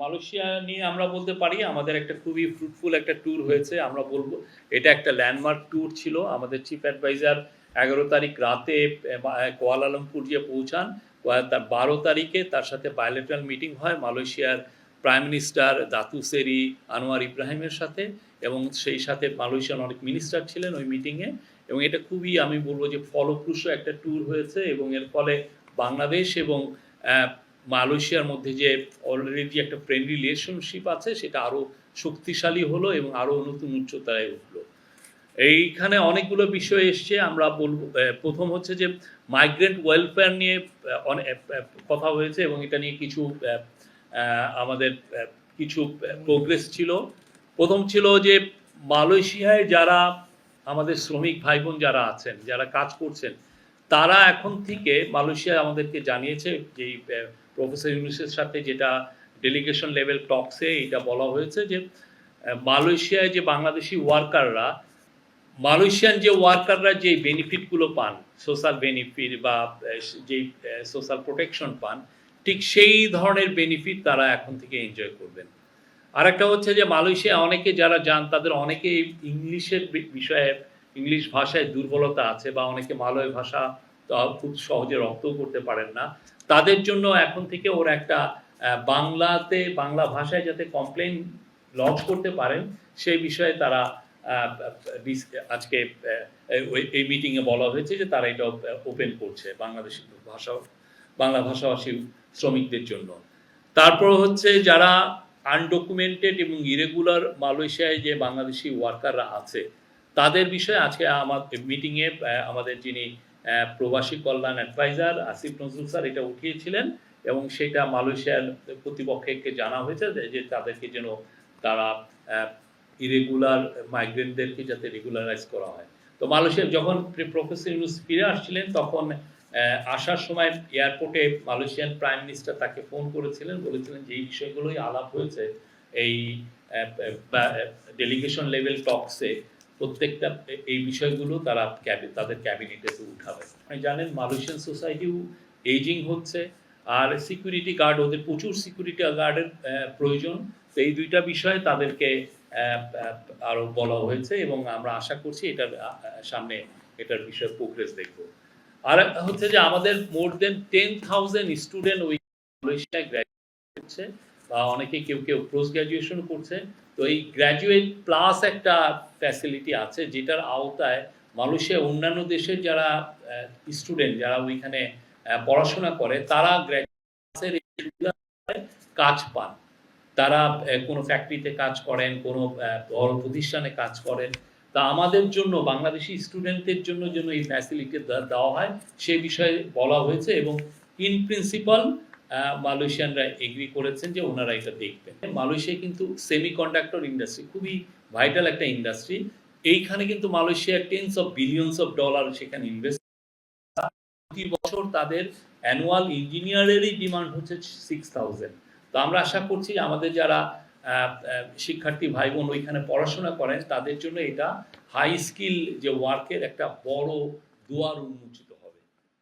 Malaysia নিয়ে আমরা বলতে পারি, আমাদের একটা খুবই ফ্রুটফুল একটা ট্যুর হয়েছে, আমরা বলব। এটা একটা ল্যান্ডমার্ক ট্যুর ছিল। আমাদের চিফ অ্যাডভাইজার এগারো তারিখ রাতে কুয়ালালামপুর গিয়ে পৌঁছান। তার বারো তারিখে তার সাথে বায়োলেটারাল মিটিং হয় মালয়েশিয়ার প্রাইম মিনিস্টার দাতু সেরি আনোয়ার ইব্রাহিমের সাথে এবং সেই সাথে মালয়েশিয়ার অনেক মিনিস্টার ছিলেন ওই মিটিংয়ে এবং এটা খুবই আমি বলব যে ফলপ্রসূ একটা ট্যুর হয়েছে এবং এর ফলে বাংলাদেশ এবং মালয়েশিয়ার মধ্যে যে অলরেডি একটা ফ্রেন্ডলি রিলেশনশিপ আছে, সেটা আরও শক্তিশালী হলো এবং আরও নতুন উচ্চতায় উঠল। এইখানে অনেকগুলো বিষয় এসছে, আমরা বলব প্রথম হচ্ছে যে মাইগ্রেন্ট ওয়েলফেয়ার নিয়ে কথা হয়েছে এবং এটা নিয়ে কিছু আমাদের কিছু প্রোগ্রেস ছিল। প্রথম ছিল যে মালয়েশিয়ায় যারা আমাদের শ্রমিক ভাই বোন যারা আছেন, যারা কাজ করছেন তারা এখন থেকে মালয়েশিয়া আমাদেরকে জানিয়েছে যে প্রফেসর ইউনুসের সাথে যেটা ডেলিগেশন লেভেল টকসে এটা বলা হয়েছে যে মালয়েশিয়ায় যে বাংলাদেশি ওয়ার্কাররা মালয়েশিয়ান যে ওয়ার্কাররা যে বেনিফিটগুলো পান সোশ্যাল বেনিফিট বা যে সোশ্যাল প্রোটেকশন পান, ঠিক সেই ধরনের বেনিফিট তারা এখন থেকে এনজয় করবেন। আরেকটা হচ্ছে যে মালয়েশিয়া অনেকে যারা যান, তাদের অনেকে ইংলিশের বিষয়ে ইংলিশ ভাষায় দুর্বলতা আছে বা অনেকে মালয় ভাষা খুব সহজে রপ্তও করতে পারেন না। তাদের জন্য এখন থেকে ওরা একটা বাংলাতে, বাংলা ভাষায় যাতে কমপ্লেন লঞ্চ করতে পারেন, সেই বিষয়ে তারা আজকে এই মিটিংয়ে বলা হয়েছে যে তারা এটা ওপেন করছে বাংলাদেশি ভাষা, বাংলা ভাষাভাষী শ্রমিকদের জন্য। তারপর হচ্ছে যারা আনডকুমেন্টেড এবং ইরেগুলার মালয়েশিয়ায় যে বাংলাদেশি ওয়ার্কাররা আছে তাদের বিষয়ে আজকে আমার মিটিংয়ে আমাদের যিনি প্রবাসী কল্যাণ অ্যাডভাইজার আসিফ নজরুল স্যার এটা উঠিয়েছিলেন এবং সেটা মালয়েশিয়ার কর্তৃপক্ষকে জানা হয়েছে যে- তাদেরকে যেন তারা ইরেগুলার মাইগ্রেন্টদেরকে যাতে রেগুলারাইজ করা হয়। তো মালয়েশিয়া যখন প্রফেসর ইউনুস ফিরে আসছিলেন তখন আসার সময় এয়ারপোর্টে মালয়েশিয়ান প্রাইম মিনিস্টার তাকে ফোন করেছিলেন, বলেছিলেন যে, এই বিষয়গুলোই আলাপ হয়েছে। এই ডেলিগেশন লেভেল টকসে প্রত্যেকটা এই বিষয়গুলো তারা তাদের ক্যাবিনেটে উঠাবে। আপনি জানেন মালয়েশিয়ান সোসাইটিও এইজিং হচ্ছে আর সিকিউরিটি গার্ড ওদের প্রচুর সিকিউরিটি গার্ডের প্রয়োজন। তো এই দুইটা বিষয়ে তাদেরকে আহ, আহ, আরও বলা হয়েছে এবং আমরা আশা করছি এটার সামনে এটার বিষয়ে প্রোগ্রেস দেখব। আর হচ্ছে যে আমাদের more than ten thousand student ওই মালয়েশিয়ায় গ্র্যাজুয়েট করছে বা অনেকে কেউ কেউ পোস্ট গ্র্যাজুয়েশন করছে, তো এই গ্র্যাজুয়েট প্লাস একটা ফ্যাসিলিটি আছে যেটার আওতায় মালয়েশিয়া অন্যান্য দেশের যারা স্টুডেন্ট যারা ওইখানে পড়াশোনা করে, তারা কাজ পান। তারা কোনো ফ্যাক্টরিতে কাজ করেন, কোনো বড় প্রতিষ্ঠানে কাজ করেন। তা আমাদের জন্য, বাংলাদেশি স্টুডেন্টদের জন্য যেন এই ফ্যাসিলিটি দেওয়া হয়, সে বিষয়ে বলা হয়েছে এবং ইন প্রিন্সিপাল মালয়েশিয়ানরা এগ্রি করেছেন যে ওনারা এটা দেখবেন। মালয়েশিয়া কিন্তু সেমি কন্ডাক্টর ইন্ডাস্ট্রি খুবই ভাইটাল একটা ইন্ডাস্ট্রি এইখানে কিন্তু Malaysia tens of billions of dollar সেখানে ইনভেস্ট প্রতি বছর তাদের অ্যানুয়াল ইঞ্জিনিয়ারেরই ডিমান্ড হচ্ছে সিক্স থাউজেন্ড তো আমরা আশা করছি আমাদের যারা শিক্ষার্থী ভাই বোন ওইখানে পড়াশোনা করেন, তাদের জন্য এটা হাই স্কিল যে ওয়ার্কের একটা বড় দুয়ার উন্মোচিত